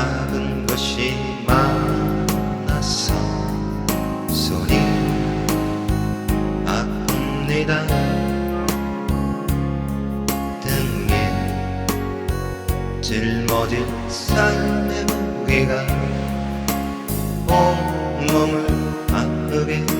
작은 것이 많아서 손이 아픕니다. 등에 짊어질 삶의 무게가 온몸을 아프게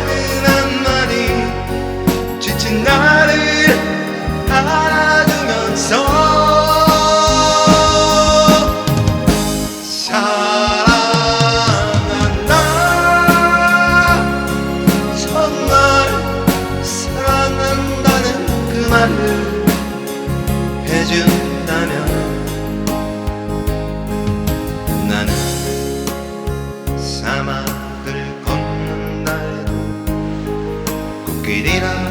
나를 안아주면서 사랑한다. 정말 사랑한다는 그 말을 해준다면 나는 사막을 걷는다 해도 꽃길이라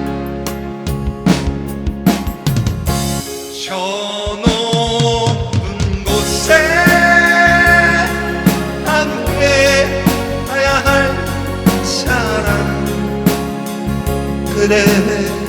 저 높은 곳에 함께 가야 할 사람 그대